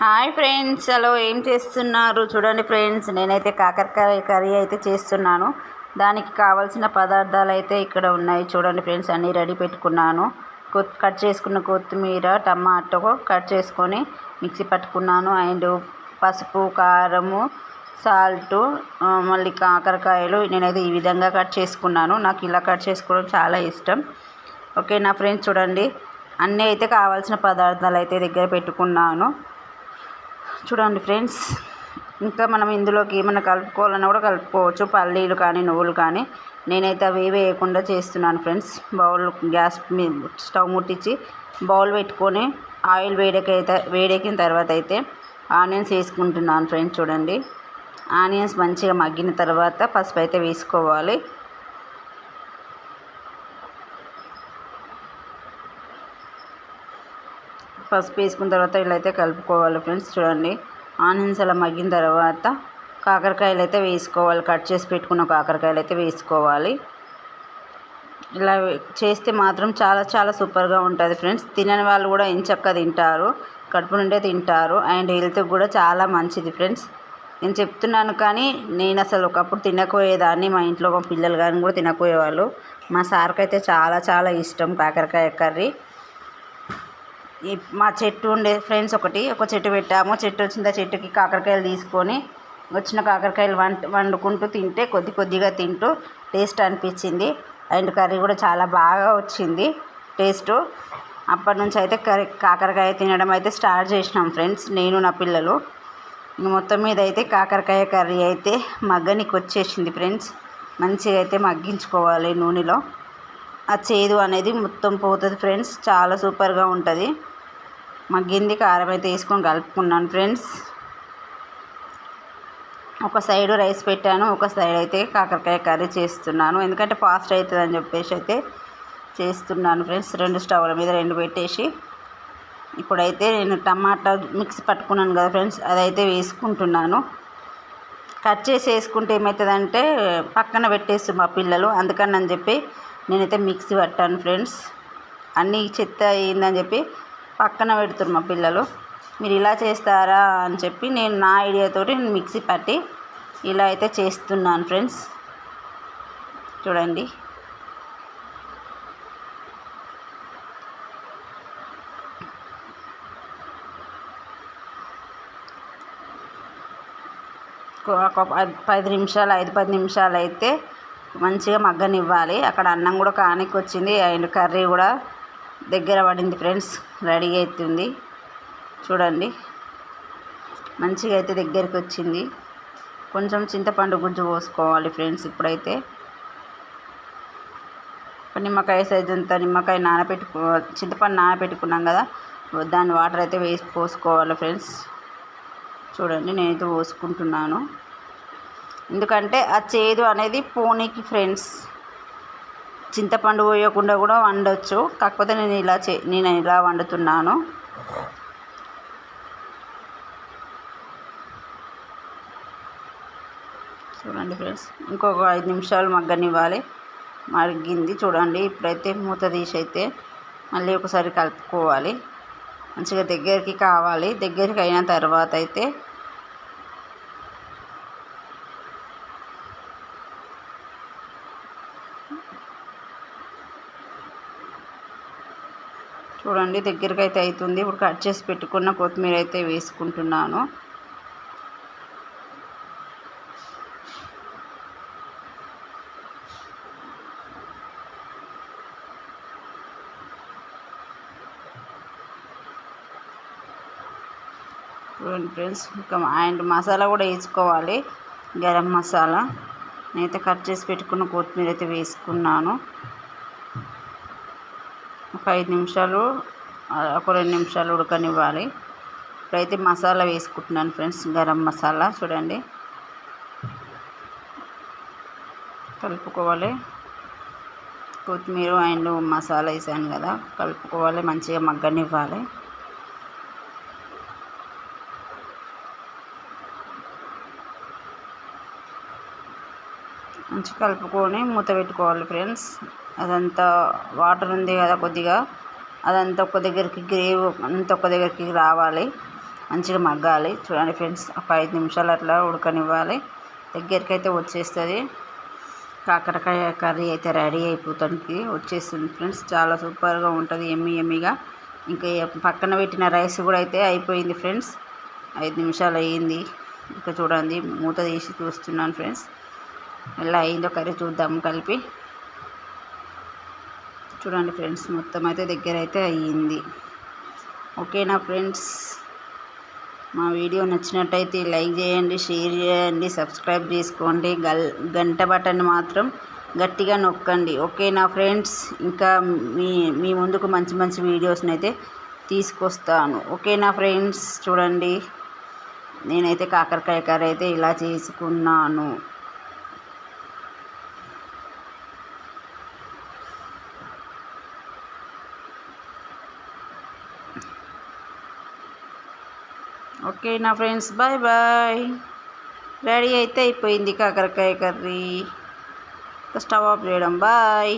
Hi friends hello ఏం చేస్తున్నారు? చూడండి ఫ్రెండ్స్ నేనైతే కాకరకాయ కర్రీ అయితే చేస్తున్నాను. దానికి కావాల్సిన పదార్థాలు అయితే ఇక్కడ ఉన్నాయి. చూడండి ఫ్రెండ్స్ అన్నీ రెడీ పెట్టుకున్నాను. కట్ చేసుకున్న కొత్తిమీర టమాటో కట్ చేసుకొని మిక్సీ పట్టుకున్నాను. అండ్ పసుపు కారము సాల్ట్ మళ్ళీ కాకరకాయలు నేనైతే ఈ విధంగా కట్ చేసుకున్నాను. నాకు ఇలా కట్ చేసుకోవడం చాలా ఇష్టం. ఓకే నా ఫ్రెండ్స్ చూడండి. అన్నీ అయితే కావాల్సిన పదార్థాలు అయితే దగ్గర పెట్టుకున్నాను. చూడండి ఫ్రెండ్స్ ఇంకా మనం ఇందులోకి ఏమైనా కలుపుకోవాలన్నా కూడా కలుపుకోవచ్చు. పల్లీలు కానీ నువ్వులు కానీ. నేనైతే అవి వేయకుండా చేస్తున్నాను ఫ్రెండ్స్. బౌల్ గ్యాస్ స్టవ్ ముట్టించి బౌల్ పెట్టుకొని ఆయిల్ వేడెకైతే వేడెక్కిన తర్వాత అయితే ఆనియన్స్ వేసుకుంటున్నాను ఫ్రెండ్స్ చూడండి. ఆనియన్స్ మంచిగా మగ్గిన తర్వాత పసుపు అయితే వేసుకోవాలి. పసుపు వేసుకున్న తర్వాత ఇలా అయితే కలుపుకోవాలి ఫ్రెండ్స్ చూడండి. ఆనియన్స్ అలా మగ్గిన తర్వాత కాకరకాయలు అయితే వేసుకోవాలి. కట్ చేసి పెట్టుకున్న కాకరకాయలు అయితే వేసుకోవాలి. ఇలా చేస్తే మాత్రం చాలా చాలా సూపర్గా ఉంటుంది ఫ్రెండ్స్. తినని వాళ్ళు కూడా ఎంచక్క తింటారు. కడుపు నుండే తింటారు. అండ్ హెల్త్కి కూడా చాలా మంచిది ఫ్రెండ్స్. నేను చెప్తున్నాను కానీ నేను అసలు ఒకప్పుడు తినకపోయేదాన్ని. మా ఇంట్లో మా పిల్లలు కానీ కూడా తినకపోయేవాళ్ళు. మా సార్కి అయితే చాలా చాలా ఇష్టం కాకరకాయ కర్రీ. మా చెట్టు ఉండే ఫ్రెండ్స్ ఒకటి ఒక చెట్టు పెట్టాము. చెట్టు వచ్చింది ఆ చెట్టుకి కాకరకాయలు తీసుకొని వచ్చిన కాకరకాయలు వంట వండుకుంటూ తింటే కొద్ది కొద్దిగా తింటూ టేస్ట్ అనిపించింది. అండ్ కర్రీ కూడా చాలా బాగా వచ్చింది టేస్ట్. అప్పటి నుంచి అయితే కర్రీ కాకరకాయ తినడం అయితే స్టార్ట్ చేసినాం ఫ్రెండ్స్ నేను నా పిల్లలు. మొత్తం మీద అయితే కాకరకాయ కర్రీ అయితే మగ్గనికి వచ్చేసింది ఫ్రెండ్స్. మంచిగా అయితే మగ్గించుకోవాలి నూనెలో. ఆ చేదు అనేది మొత్తం పోతుంది ఫ్రెండ్స్ చాలా సూపర్గా ఉంటుంది. మగ్గింది కారం అయితే వేసుకొని కలుపుకున్నాను ఫ్రెండ్స్. ఒక సైడు రైస్ పెట్టాను ఒక సైడ్ అయితే కాకరకాయ కర్రీ చేస్తున్నాను. ఎందుకంటే ఫాస్ట్ అవుతుంది అని చెప్పేసి అయితే చేస్తున్నాను ఫ్రెండ్స్. రెండు స్టవ్ల మీద రెండు పెట్టేసి ఇప్పుడైతే నేను టమాటా మిక్సీ పట్టుకున్నాను కదా ఫ్రెండ్స్ అదైతే వేసుకుంటున్నాను. కట్ చేసి వేసుకుంటే ఏమవుతుందంటే పక్కన పెట్టేస్తు మా పిల్లలు అందుకని అని చెప్పి నేనైతే మిక్సీ పట్టాను ఫ్రెండ్స్. అన్నీ చెత్త అయిందని చెప్పి పక్కన పెడుతున్నారు మా పిల్లలు. మీరు ఇలా చేస్తారా అని చెప్పి నేను నా ఐడియాతోటి నేను మిక్సీ పట్టి ఇలా అయితే చేస్తున్నాను ఫ్రెండ్స్ చూడండి. ఒక పది నిమిషాలు ఐదు పది నిమిషాలు అయితే మంచిగా మగ్గనివ్వాలి. అక్కడ అన్నం కూడా కానికి వచ్చింది అండ్ కర్రీ కూడా దగ్గర పడింది ఫ్రెండ్స్. రెడీ అవుతుంది చూడండి. మంచిగా అయితే దగ్గరికి వచ్చింది. కొంచెం చింతపండు గుజ్జు పోసుకోవాలి ఫ్రెండ్స్ ఇప్పుడైతే. నిమ్మకాయ సైజ్ అంతా నిమ్మకాయ నానబెట్టుకో చింతపండు నానబెట్టుకున్నాం కదా. దాని వాటర్ అయితే వేసి పోసుకోవాలి ఫ్రెండ్స్. చూడండి నేనైతే పోసుకుంటున్నాను. ఎందుకంటే ఆ చేదు అనేది పోనీకి ఫ్రెండ్స్. చింతపండు పోయకుండా కూడా వండొచ్చు. కాకపోతే నేను ఇలా చే నేను ఇలా వండుతున్నాను. చూడండి ఫ్రెండ్స్ ఇంకొక ఐదు నిమిషాలు మగ్గనివ్వాలి. మగ్గింది చూడండి ఇప్పుడైతే మూత తీసి అయితే మళ్ళీ ఒకసారి కలుపుకోవాలి. మంచిగా దగ్గరికి కావాలి. దగ్గరికి అయిన తర్వాత అయితే చూడండి దగ్గరికి అయితే అవుతుంది ఇప్పుడు కట్ చేసి పెట్టుకున్న కొత్తిమీర అయితే వేసుకుంటున్నాను. చూడండి ఫ్రెండ్స్ ఇంకా అండ్ మసాలా కూడా వేసుకోవాలి. గరం మసాలా. నేనైతే కట్ చేసి పెట్టుకున్న కొత్తిమీర అయితే వేసుకున్నాను. ఒక ఐదు నిమిషాలు ఒక రెండు నిమిషాలు ఉడకనివ్వాలి. ఇప్పుడైతే మసాలా వేసుకుంటున్నాను ఫ్రెండ్స్ గరం మసాలా చూడండి. కలుపుకోవాలి. కొత్తిమీర అండ్ మసాలా వేసాను కదా కలుపుకోవాలి మంచిగా మగ్గనివ్వాలి. మంచి కలుపుకొని మూత పెట్టుకోవాలి ఫ్రెండ్స్. అదంతా వాటర్ ఉంది కదా కొద్దిగా. అదంతా ఒక దగ్గరికి గ్రేవ్ అంతా ఒక దగ్గరికి రావాలి. మంచిగా మగ్గాలి. చూడండి ఫ్రెండ్స్ ఒక ఐదు నిమిషాలు అట్లా ఉడకనివ్వాలి. దగ్గరికి అయితే వచ్చేస్తుంది. కాకరకాయ కర్రీ అయితే రెడీ అయిపోతానికి వచ్చేస్తుంది ఫ్రెండ్స్. చాలా సూపర్గా ఉంటుంది ఎమ్మి ఎమ్మిగా. ఇంకా పక్కన పెట్టిన రైస్ కూడా అయితే అయిపోయింది ఫ్రెండ్స్. ఐదు నిమిషాలు అయ్యింది. ఇంకా చూడండి మూత తీసి చూస్తున్నాను ఫ్రెండ్స్. ఎలా అయిందో కర్రీ చూద్దాం కలిపి. చూడండి ఫ్రెండ్స్ మొత్తం అయితే దగ్గర అయితే అయ్యింది. ఓకేనా ఫ్రెండ్స్ మా వీడియో నచ్చినట్టయితే లైక్ చేయండి షేర్ చేయండి సబ్స్క్రైబ్ చేసుకోండి. గల్ గంట బటన్ మాత్రం గట్టిగా నొక్కండి. ఓకేనా ఫ్రెండ్స్ ఇంకా మీ మీ ముందుకు మంచి మంచి వీడియోస్ని అయితే తీసుకొస్తాను. ఓకేనా ఫ్రెండ్స్ చూడండి. నేనైతే కాకరకాయ కర్రీ అయితే ఇలా చేసుకున్నాను. ఓకే నా ఫ్రెండ్స్ బాయ్ బాయ్ రెడీ అయితే అయిపోయింది కాకరకాయ కర్రీ. స్టవ్ ఆఫ్ చేయడం. బాయ్.